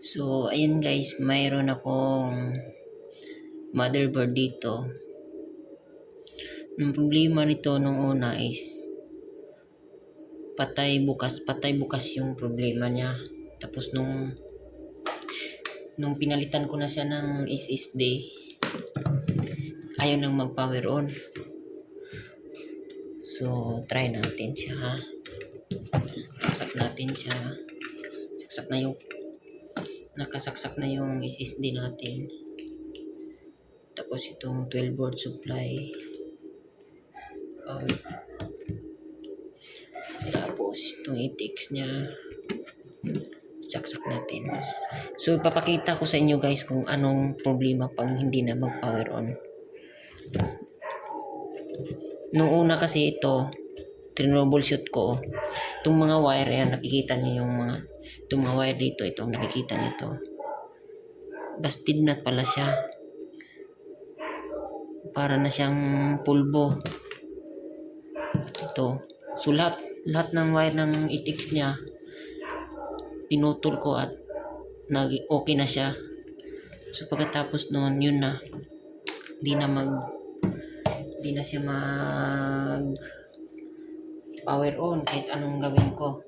So, ayan guys, mayroon akong motherboard dito. Ang problema nito nung una is patay bukas, patay bukas yung problema niya. Tapos nung nung pinalitan ko na siya ng SSD, ayaw nang mag-power on. So, try natin siya. Saksak natin siya. Saksak na yung nakasaksak na yung SSD natin. Tapos itong 12 volt supply. Oh. Tapos itong ATX niya. Saksak natin. So ipapakita ko sa inyo guys kung anong problema pag hindi na mag-power on. Noong una kasi ito, tinroubleshoot ko. Itong mga wire yan, nakikita niyo yung mga itong mga wire dito, itong nakikita niyo to. Busted nut pala siya. Para na siyang pulbo. Ito. So lahat, lahat ng wire ng itix niya, pinutol ko at nag okay na siya. So pagkatapos noon, yun na. Di na mag di na siya mag power on kahit anong gawin ko.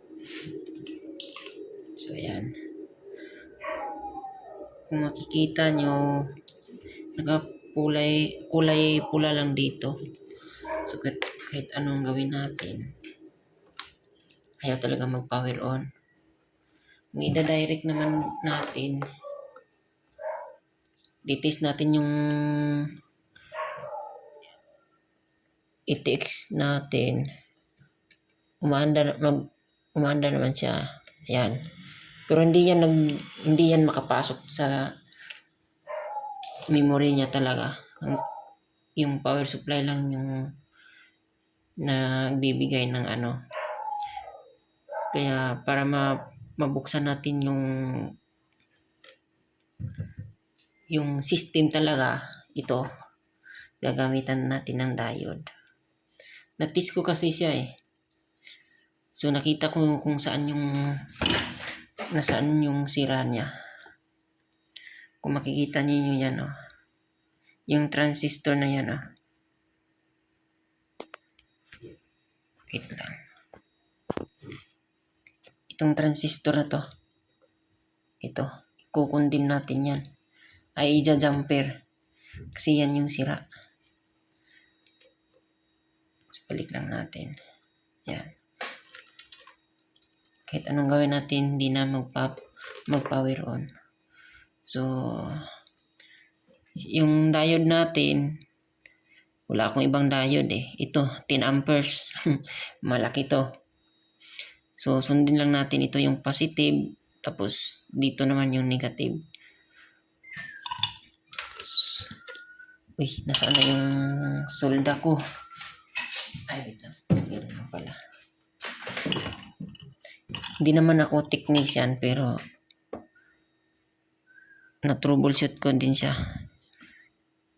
So, ayan. Kung makikita nyo, nakakulay, kulay pula lang dito. So, kahit, kahit anong gawin natin, ayaw talaga mag-power on. Kung ida-direct naman natin, ditis natin yung i-text natin umaanda mag umaanda naman siya. Ayan pero hindi yan nag hindi yan makapasok sa memory niya talaga. Ang yung power supply lang yung nagbibigay ng ano. Kaya para ma mabuksan natin yung yung system talaga ito gagamitan natin ng diode. Natis ko kasi siya eh So nakita ko kung saan yung nasaan yung sira niya. Kung makikita niyo yan oh. Yung transistor na yan oh. Wait lang. Itong transistor na to. Ito. Kukundim natin yan. Ay ija-jumper. Kasi yan yung sira. So, balik lang natin. Yan kahit anong gawin natin, hindi na magpa, mag-power on. So, yung diode natin, wala akong ibang diode eh. Ito, 10 amperes. Malaki to. So, sundin lang natin ito yung positive, tapos dito naman yung negative. Uy, nasaan na yung solda ko? Ay, wait lang. Lang pala. Hindi naman ako technician pero na troubleshoot ko din siya.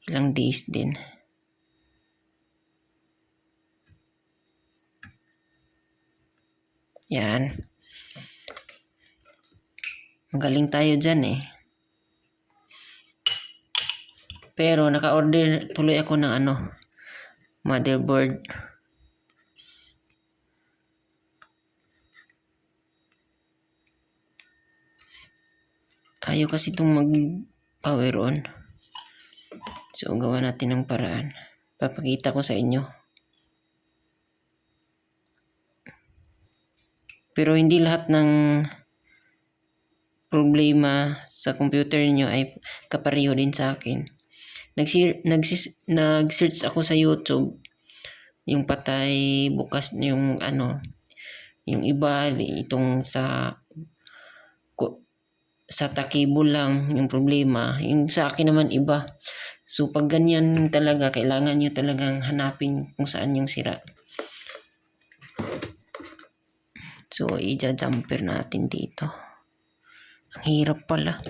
Ilang days din. Yan. Magaling tayo dyan eh. Pero naka-order tuloy ako ng ano, motherboard. Ayaw kasi itong mag power on. So, gawa natin ng paraan. Papakita ko sa inyo. Pero hindi lahat ng problema sa computer niyo ay kapareho din sa akin. Nag-search nag ako sa YouTube yung patay bukas yung ano yung iba itong sa sa takibo lang yung problema. Yung sa akin naman iba. So pag ganyan talaga, kailangan nyo talagang hanapin kung saan yung sira. So ija-jumper natin dito. Ang hirap pala.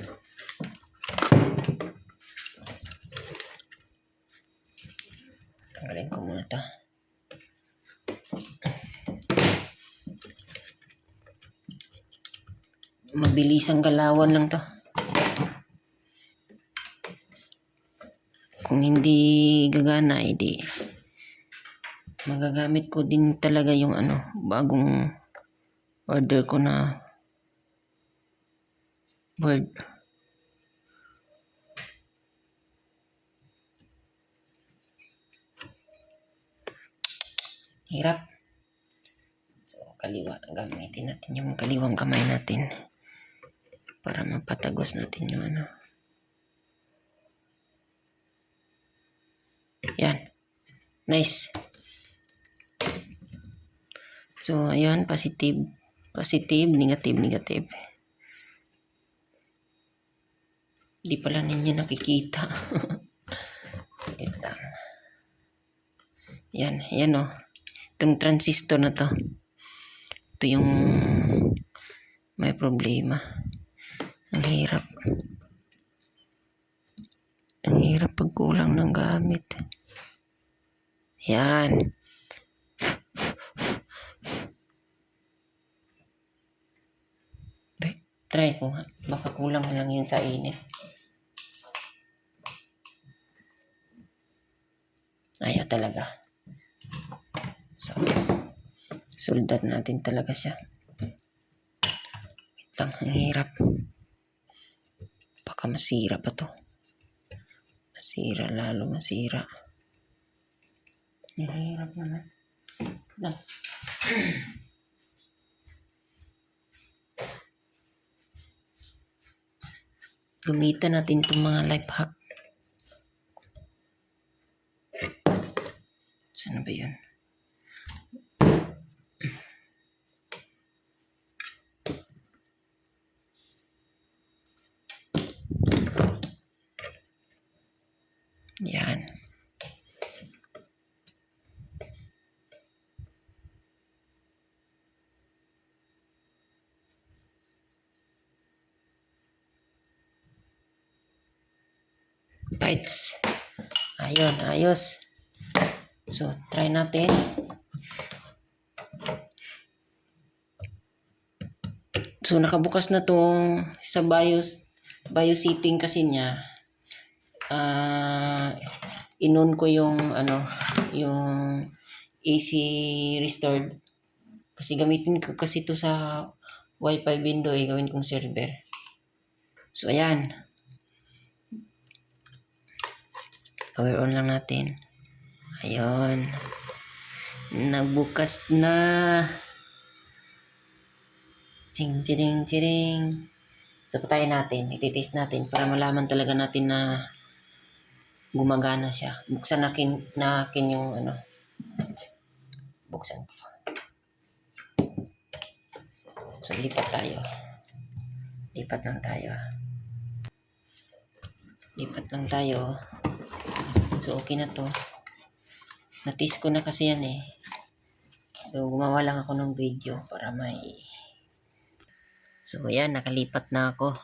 Tanggalin ko muna to. mabilisang galawan lang to. Kung hindi gagana edi magagamit ko din talaga yung ano bagong order ko na board hirap. So kaliwa gamitin natin yung kaliwang kamay natin. Para mapatagos natin yung ano. Yan. Nice. So, ayun. Positive. Positive, negative, negative. Hindi pala ninyo nakikita. Ito. Yan. Yan o. Itong transistor na to. Ito yung may problema. Ang hirap. Ang hirap pag kulang ng gamit. Yan. Try ko nga. Baka kulang lang yun sa init. Ayaw talaga. So, suldat natin talaga siya. Wait lang, ang hirap. Baka masira pa to. Masira, lalo masira. Ang hirap naman. Lang. Gamitan natin itong mga life hack. Saan ba yun? Yan. Bites. Ayun, ayos. So, try natin. So, nakabukas na tong sa BIOS, BIOS setting kasi niya. Ah, inon ko yung ano, yung AC restored. Kasi gamitin ko kasi to sa Wi-Fi window eh, gawin kong server. So, ayan. Power on lang natin. Ayun. Nagbukas na. Ting, ting, ting. So, patayin natin. Ititest natin para malaman talaga natin na gumagana siya. Buksan natin, natin yung ano. Buksan ko. So, lipat tayo. Lipat lang tayo. Lipat lang tayo. So, okay na to. Natis ko na kasi yan eh. So, gumawa lang ako ng video para may... So, yan. Nakalipat na ako.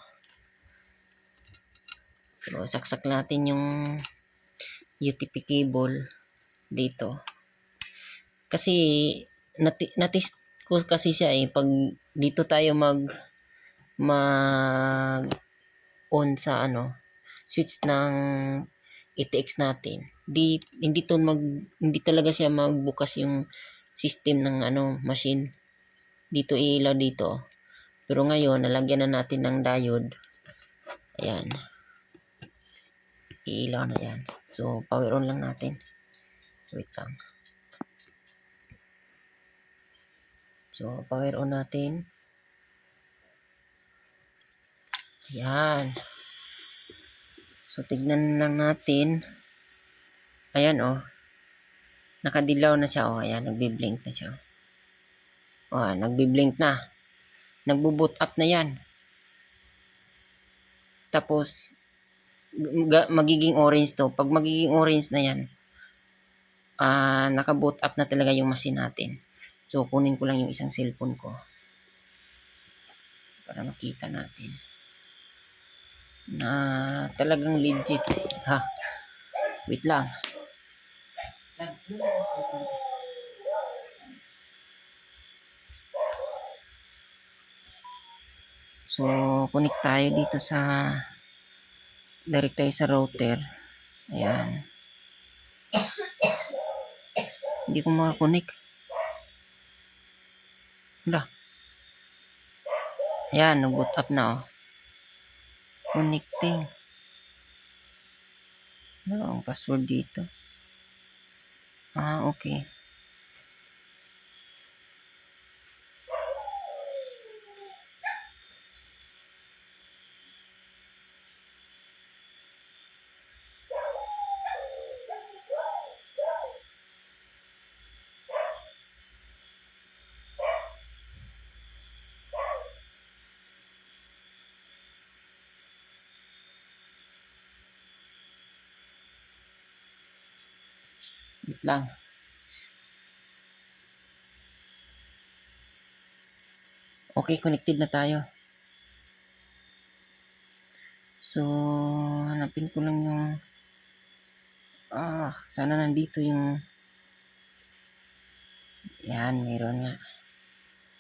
So, saksak natin yung UTP cable dito. Kasi, nati natis ko kasi siya eh. Pag dito tayo mag mag on sa ano switch ng ATX natin. Di hindi to mag hindi talaga siya magbukas yung system ng ano machine. Dito ilaw dito. Pero ngayon nalagyan na natin ng diode. Ayan. Ilaw na yan. So power on lang natin. Wait lang. So power on natin. Ayan so tignan lang natin Ayan oh. Nakadilaw na siya oh. Ayan, nagbi-blink na siya. Oh, oh nagbi-blink na. Nagbo-boot up na 'yan. Tapos magiging orange to. Pag magiging orange na 'yan, uh, naka-boot up na talaga yung machine natin. So kunin ko lang yung isang cellphone ko para makita natin na talagang legit ha wait lang So, connect tayo dito sa direct tayo sa router. Ayan. Hindi ko makakonek. Wala. Ayan, nag-boot up na oh. Connecting. Ano ang password dito? Ah, okay. Wait lang. Okay, connected na tayo. So, hanapin ko lang yung... Ah, sana nandito yung... Yan, mayroon nga.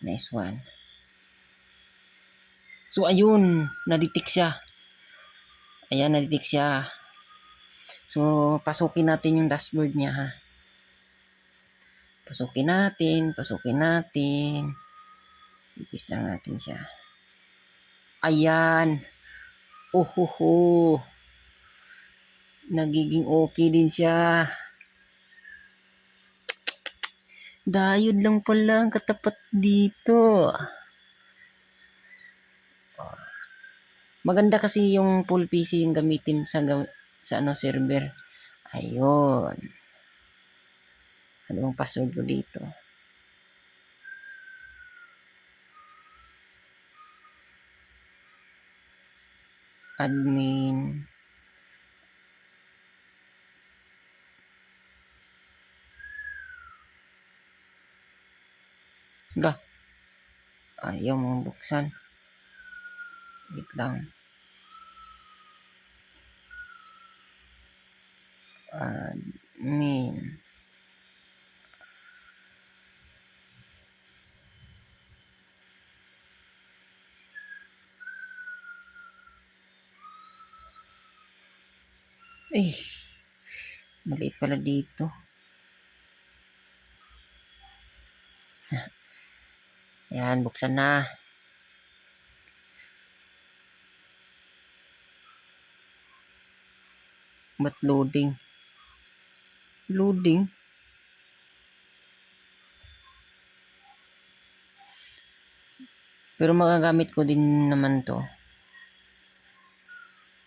Nice one. So, ayun. Nadetect siya. Ayan, nadetect siya. So, pasukin natin yung dashboard niya, ha. Pasukin natin, pasukin natin. Ipis lang natin siya. Ayan. Ho. Nagiging okay din siya. Diode lang pala ang katapat dito. Maganda kasi yung full PC yung gamitin sa sa ano server. Ayun. Ano bang password ko dito? Admin. Hala. Ayaw mo buksan. Wait lang. Admin. Eh, maliit pala dito. Yan, buksan na. Ba't loading? Loading? Pero magagamit ko din naman to.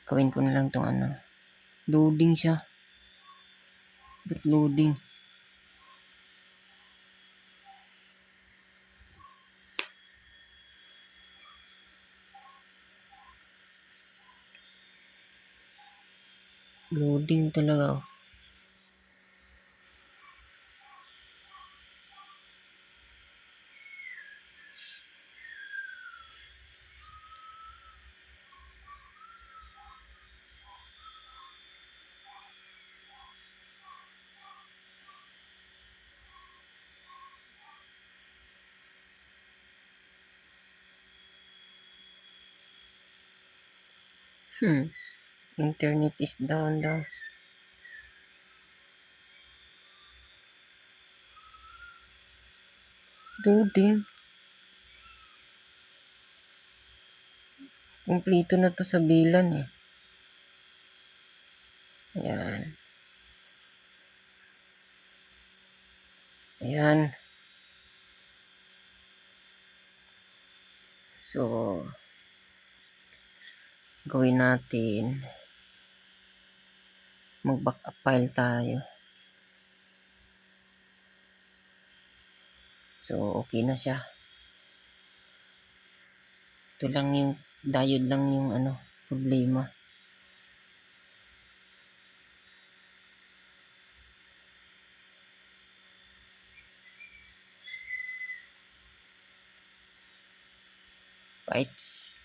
Gawin ko na lang tong ano. Loading siya. Ba't loading? Loading talaga. oh. Hmm. Internet is down daw. Loading. Kumplito na to sa bilan eh. Ayan. Ayan. So, gawin natin. Mag-backup file tayo. So, okay na siya. Ito lang yung diode lang yung ano, problema. Bytes.